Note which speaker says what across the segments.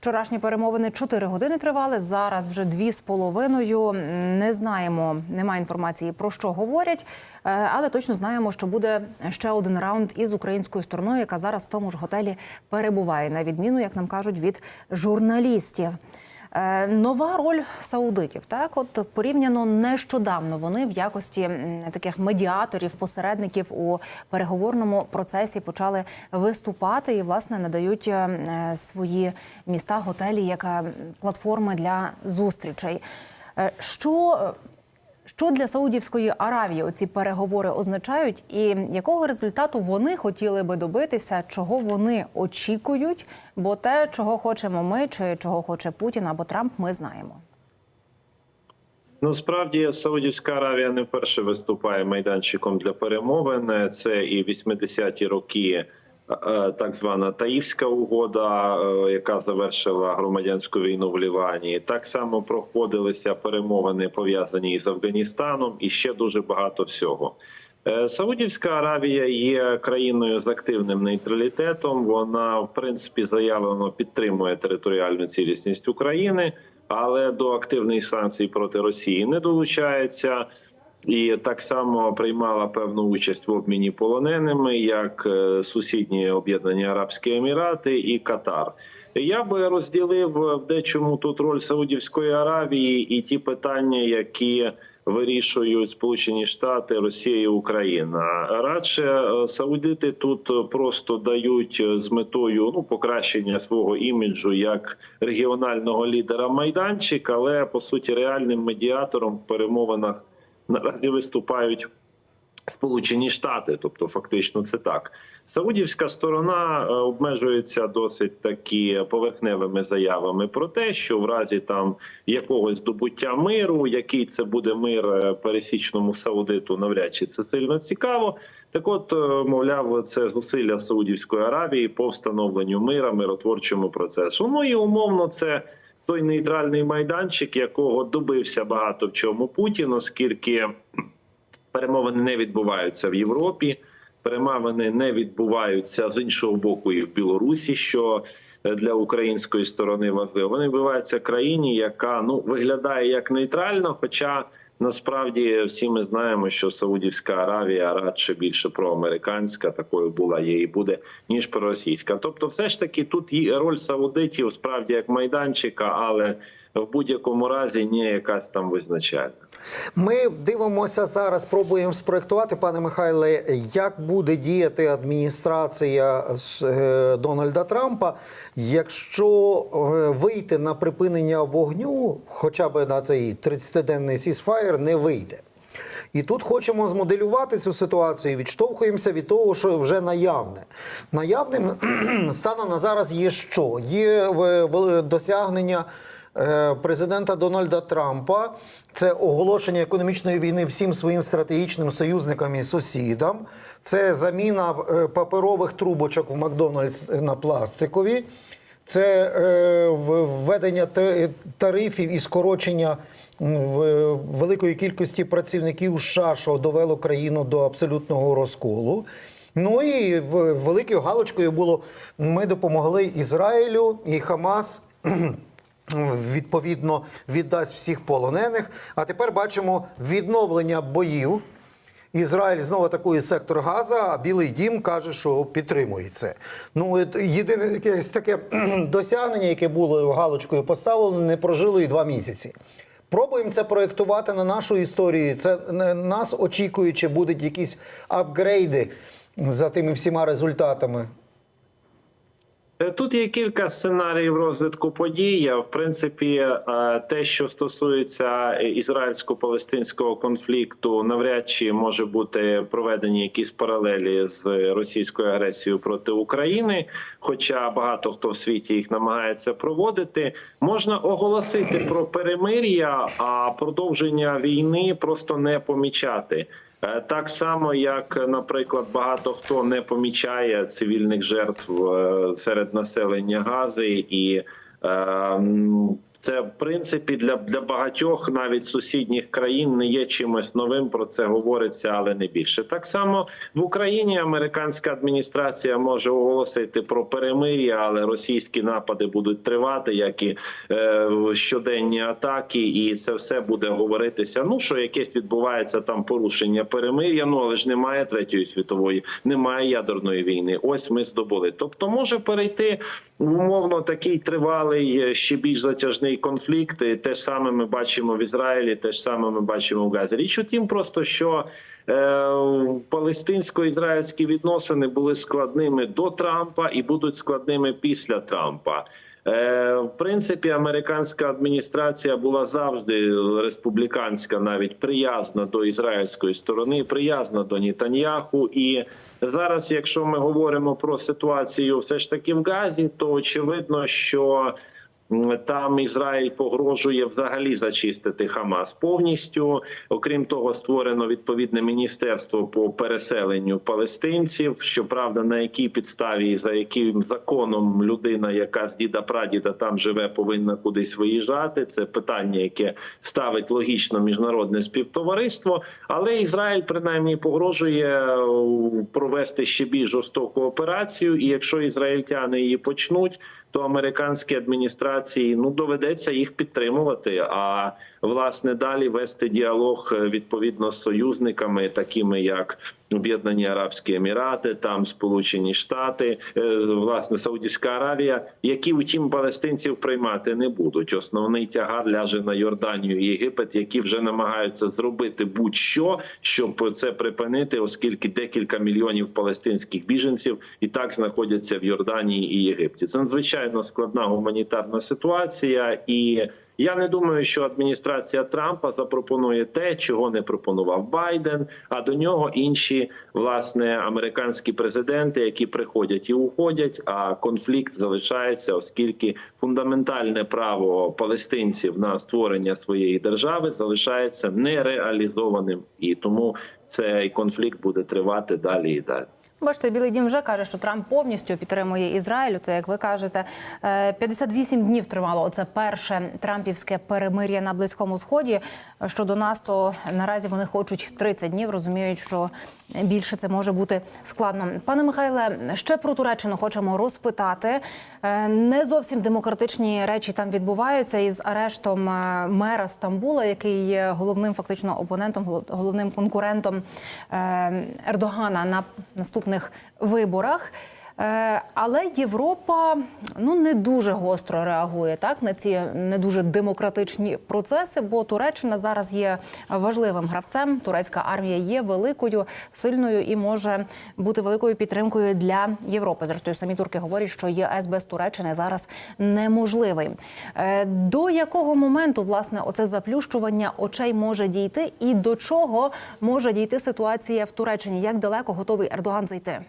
Speaker 1: Вчорашні перемовини 4 години тривали. Зараз вже дві з половиною. Не знаємо, немає інформації про що говорять, е, але точно знаємо, що буде ще один раунд із українською стороною, яка зараз в тому ж готелі перебуває, на відміну, як нам кажуть, від журналістів. Е, Нова роль саудитів, так от порівняно нещодавно вони в якості таких медіаторів, посередників у переговорному процесі почали виступати і власне надають е, свої міста, готелі як е, платформи для зустрічей. Е, Що що для Саудівської Аравії оці переговори означають, і якого результату вони хотіли би добитися, чого вони очікують? Бо те, чого хочемо ми, чи чого хоче Путін або Трамп, ми знаємо.
Speaker 2: Насправді Саудівська Аравія не вперше виступає майданчиком для перемовин. Це і 80-ті роки. Е, Так звана Таїфська угода, е, яка завершила громадянську війну в Лівані, так само проходилися перемовини пов'язані із Афганістаном, і ще дуже багато всього. Е, Саудівська Аравія є країною з активним нейтралітетом. Вона, в принципі, заявлено підтримує територіальну цілісність України, але до активних санкцій проти Росії не долучається. І так само приймала певну участь в обміні полоненими, як е, сусідні об'єднані Арабські Емірати і Катар. Я би розділив в дечому тут роль Саудівської Аравії і ті питання, які вирішують Сполучені Штати, Росія і Україна. Радше е, саудити тут просто дають е, з метою ну покращення свого іміджу як регіонального лідера майданчик, але по суті реальним медіатором в перемовинах наразі виступають Сполучені Штати, тобто фактично це так. Саудівська сторона е, обмежується досить такі поверхневими заявами про те, що в разі там якогось здобуття миру, який це буде мир е, пересічному саудиту, навряд чи це сильно цікаво. Так, от е, мовляв, це зусилля Саудівської Аравії по встановленню мира, миротворчому процесу. Ну і умовно це. Той нейтральний майданчик, якого добився багато в чому Путін, оскільки перемовини не відбуваються в Європі. Перемовини не відбуваються з іншого боку і в Білорусі, що е, для української сторони важливо. Вони відбуваються в країні, яка ну виглядає як нейтральна. Хоча насправді всі ми знаємо, що Саудівська Аравія радше більше проамериканська, такою була є і буде ніж проросійська. Тобто, все ж таки тут і роль саудитів справді як майданчика, але в будь-якому разі не якась там визначальна.
Speaker 3: Ми дивимося зараз, пробуємо спроектувати, пане Михайле, як буде діяти адміністрація е, Дональда Трампа, якщо е, вийти на припинення вогню, хоча б на цей 30-денний сісфаєр, не вийде. І тут хочемо змоделювати цю ситуацію. Відштовхуємося від того, що вже наявне. Наявним станом на зараз є що? Є е, досягнення президента Дональда Трампа. Це оголошення економічної війни всім своїм стратегічним союзникам і сусідам. Це заміна е, паперових трубочок в Макдональдс на пластикові. Це е, введення тарифів і скорочення великої кількості працівників США, що довело країну до абсолютного розколу. Ну і великою галочкою було: ми допомогли Ізраїлю і Хамас. Відповідно, віддасть всіх полонених. А тепер бачимо відновлення боїв. Ізраїль знову атакує сектор Газа, а Білий Дім каже, що підтримує це. Ну єдине якесь таке досягнення, яке було галочкою поставлено, не прожило і два місяці. Пробуємо це проєктувати на нашу історію. Це не- нас очікує, чи будуть якісь апгрейди за тими всіма результатами.
Speaker 2: Е, Тут є кілька сценаріїв розвитку подій. В принципі, е, те, що стосується ізраїльсько-палестинського конфлікту, навряд чи може бути проведені якісь паралелі з російською агресією проти України. Хоча багато хто в світі їх намагається проводити, можна оголосити про перемир'я, а продовження війни просто не помічати. Е, Так само, як, наприклад, багато хто не помічає цивільних жертв е, серед населення Гази, і е, Це в принципі для, для багатьох навіть сусідніх країн не є чимось новим. Про це говориться, але не більше. Так само в Україні американська адміністрація може оголосити про перемир'я, але російські напади будуть тривати, як і е, щоденні атаки, і це все буде говоритися. Ну що якесь відбувається там порушення перемир'я. Ну але ж немає третьої світової, немає ядерної війни. Ось ми здобули. Тобто може перейти умовно такий тривалий, е, ще більш затяжний конфлікт. І те ж саме ми бачимо в Ізраїлі, те ж саме ми бачимо в Газі. Річ у тім, просто що. е, Палестинсько-ізраїльські відносини були складними до Трампа і будуть складними після Трампа. Е, В принципі, американська адміністрація була завжди республіканська, навіть приязна до ізраїльської сторони, приязна до Нітаньяху. І зараз, якщо ми говоримо про ситуацію, все ж таки в Газі, то очевидно, що там Ізраїль погрожує взагалі зачистити Хамас повністю. Окрім того, створено відповідне міністерство по переселенню палестинців. Щоправда, на якій підставі за яким законом людина, яка з діда прадіда там живе, повинна кудись виїжджати. Це питання, яке ставить логічно міжнародне співтовариство. Але Ізраїль принаймні погрожує е, провести ще більш жорстоку операцію. І якщо ізраїльтяни її почнуть, то американській адміністрації ну доведеться їх підтримувати. А власне далі вести діалог е, відповідно з союзниками, такими як Об'єднані Арабські Емірати, там Сполучені Штати, е, власне Саудівська Аравія, які втім палестинців приймати не будуть. Основний тягар ляже на Йорданію і Єгипет, які вже намагаються зробити будь-що, щоб це припинити, оскільки декілька мільйонів палестинських біженців і так знаходяться в Йорданії і Єгипті. Це надзвичайно складна гуманітарна ситуація і. Я не думаю, що адміністрація Трампа запропонує те, чого не пропонував Байден. А до нього інші власне американські президенти, які приходять і уходять. А конфлікт залишається, оскільки фундаментальне право палестинців на створення своєї держави залишається нереалізованим, і тому цей конфлікт буде тривати далі і далі.
Speaker 1: Бачите, Білий Дім вже каже, що Трамп повністю підтримує Ізраїль. Та як ви кажете, е, 58 днів тривало оце перше трампівське перемир'я на близькому сході. Щодо нас, то наразі вони хочуть 30 днів. Розуміють, що більше це може бути складно. Пане Михайле, ще про Туреччину хочемо розпитати. Е, Не зовсім демократичні речі там відбуваються із арештом е, мера Стамбула, який є головним фактично опонентом, голо- головним конкурентом е, Ердогана на наступних виборах. Е, Але Європа ну не дуже гостро реагує так на ці не дуже демократичні процеси, бо Туреччина зараз є важливим гравцем. Турецька армія є великою, сильною і може бути великою підтримкою для Європи. Зрештою, самі турки говорять, що ЄС без Туреччини зараз неможливий. Е, До якого моменту власне оце заплющування очей може дійти, і до чого може дійти ситуація в Туреччині? Як далеко готовий Ердоган зайти?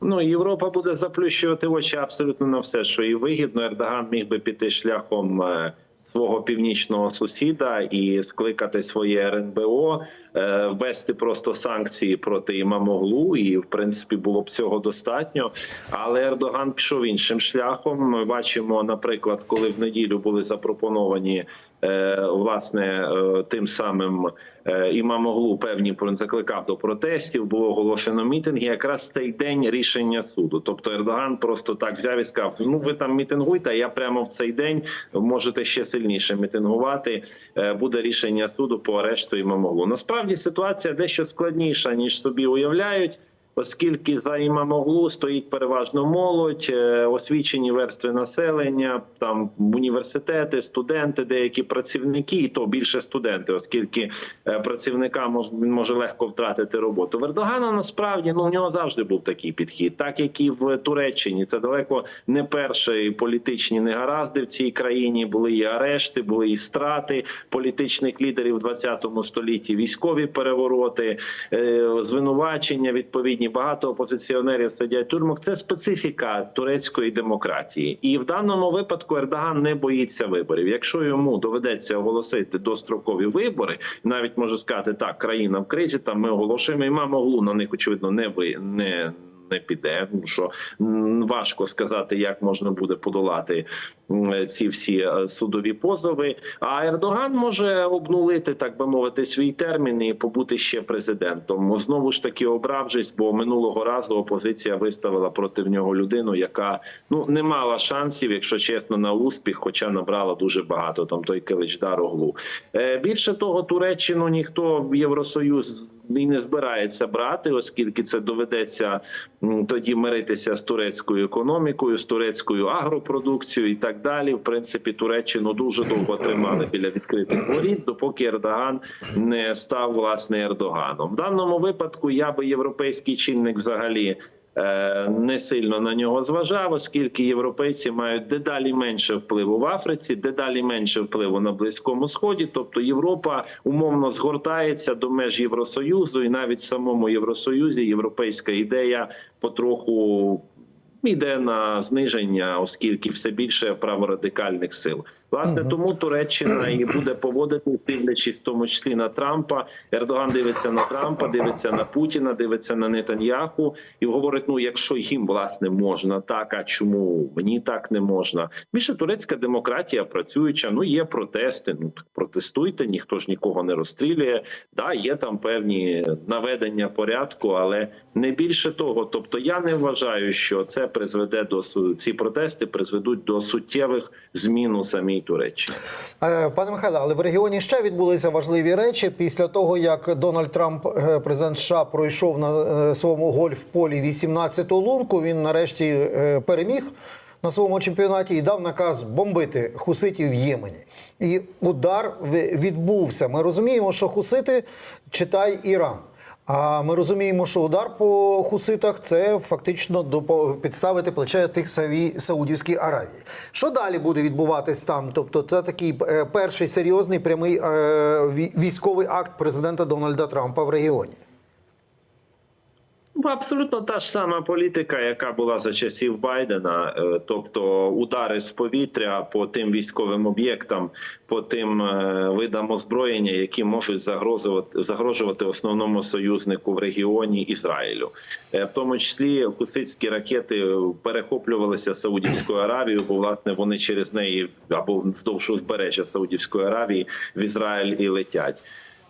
Speaker 2: Ну Європа буде заплющувати очі абсолютно на все, що і вигідно. Ердоган міг би піти шляхом е, свого північного сусіда і скликати своє РНБО, е, ввести просто санкції проти Імамоглу, і в принципі було б цього достатньо. Але Ердоган пішов іншим шляхом. Ми бачимо, наприклад, коли в неділю були запропоновані. Е, Власне, е, тим самим е, Імамоглу певні закликав до протестів. Було оголошено мітинги. Якраз цей день рішення суду. Тобто Ердоган просто так взяв і сказав: Ну ви там мітингуйте. а Я прямо в цей день можете ще сильніше мітингувати. Буде рішення суду по арешту Імамоглу. Насправді ситуація дещо складніша ніж собі уявляють. Оскільки за імамоглу стоїть переважно молодь, е, освічені верстви населення, там університети, студенти, деякі працівники, і то більше студенти, оскільки е, працівника мож, він може легко втратити роботу. В Ердогана насправді ну у нього завжди був такий підхід, так як і в Туреччині. Це далеко не перші політичні негаразди в цій країні. Були і арешти, були і страти політичних лідерів в 20 столітті, військові перевороти, е, звинувачення відповідні. Багато опозиціонерів сидять в тюрмах. Це специфіка турецької демократії, і в даному випадку Ердоган не боїться виборів. Якщо йому доведеться оголосити дострокові вибори, навіть можу сказати так, країна в кризі. Там ми оголошуємо і мамоглу на них очевидно не не. Не піде. Що важко сказати, як можна буде подолати ці всі е, судові позови. А Ердоган може обнулити, так би мовити, свій термін і побути ще президентом. Знову ж таки обравшись, бо минулого разу опозиція виставила проти нього людину, яка ну не мала шансів, якщо чесно, на успіх, хоча набрала дуже багато. Там той Килич Дароглу. Е, більше того, Туреччину ніхто в Євросоюз і не збирається брати, оскільки це доведеться тоді миритися з турецькою економікою, з турецькою агропродукцією і так далі. В принципі, Туреччину дуже довго тримали біля відкритих воріт, допоки Ердоган не став власне Ердоганом. В даному випадку я би європейський чинник взагалі. Е, Не сильно на нього зважав, оскільки європейці мають дедалі менше впливу в Африці, дедалі менше впливу на близькому сході. Тобто Європа умовно згортається до меж Євросоюзу, і навіть в самому Євросоюзі європейська ідея потроху йде на зниження, оскільки все більше праворадикальних сил. Власне, тому Туреччина і буде поводитись, дивлячись в тому числі на Трампа. Ердоган дивиться на Трампа, дивиться на Путіна, дивиться на Нетаньяху і говорить: ну, якщо їм власне можна, так а чому мені так не можна? Більше турецька демократія працююча. Ну є протести. Ну протестуйте, ніхто ж нікого не розстрілює. Да, є там певні наведення порядку, але не більше того. Тобто, я не вважаю, що це призведе до ці протести, призведуть до суттєвих змін у самій Туреччині.
Speaker 3: Е, Пане Михайло, але в регіоні ще відбулися важливі речі після того, як Дональд Трамп, е, президент США, пройшов на е, своєму гольф-полі 18-ту лунку. Він нарешті переміг на своєму чемпіонаті і дав наказ бомбити хуситів в Ємені. І удар відбувся. Ми розуміємо, що хусити читай Іран. А ми розуміємо, що удар по хуситах це фактично підставити плече тих самій Саудівській Аравії. Що далі буде відбуватись там? Тобто, це такий е, перший серйозний прямий е, військовий акт президента Дональда Трампа в регіоні.
Speaker 2: Ну, Абсолютно та ж сама політика, яка була за часів Байдена, Е, тобто удари з повітря по тим військовим об'єктам, по тим е, видам озброєння, які можуть загрожувати загрожувати основному союзнику в регіоні Ізраїлю, Е, в тому числі хуситські ракети перехоплювалися Саудівською Аравією, бо власне вони через неї або вздовж узбережжя Саудівської Аравії в Ізраїль і летять.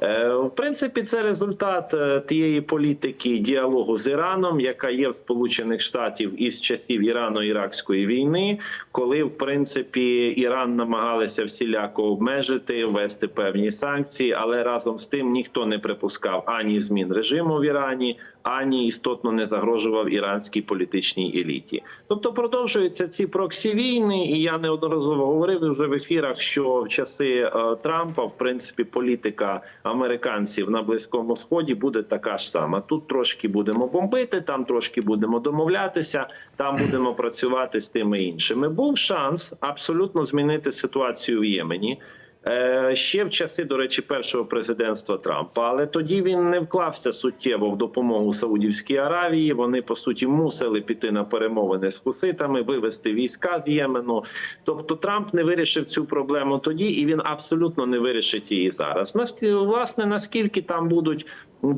Speaker 2: Е, В принципі, це результат е, тієї політики діалогу з Іраном, яка є в Сполучених Штатів із часів Ірано-Іракської війни, коли в принципі Іран намагалися всіляко обмежити, ввести певні санкції, але разом з тим ніхто не припускав ані змін режиму в Ірані, ані істотно не загрожував іранській політичній еліті. Тобто продовжуються ці проксі війни, і я неодноразово говорив вже в ефірах, що в часи е, Трампа, в принципі, політика американців на близькому сході буде така ж сама. Тут трошки будемо бомбити, там трошки будемо домовлятися, там будемо працювати з тими іншими. Був шанс абсолютно змінити ситуацію в Ємені. Е, Ще в часи, до речі, першого президентства Трампа, але тоді він не вклався суттєво в допомогу Саудівській Аравії. Вони по суті мусили піти на перемовини з хуситами, вивести війська з Ємену. Тобто Трамп не вирішив цю проблему тоді, і він абсолютно не вирішить її зараз. Власне, наскільки там будуть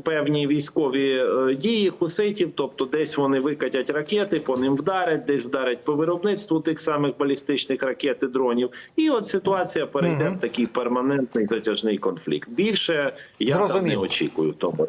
Speaker 2: певні військові е, дії хуситів, тобто десь вони викатять ракети, по ним вдарять, десь вдарять по виробництву тих самих балістичних ракет і дронів. І от ситуація перейде в такий перманентний затяжний конфлікт. Більше я там не очікую в тому.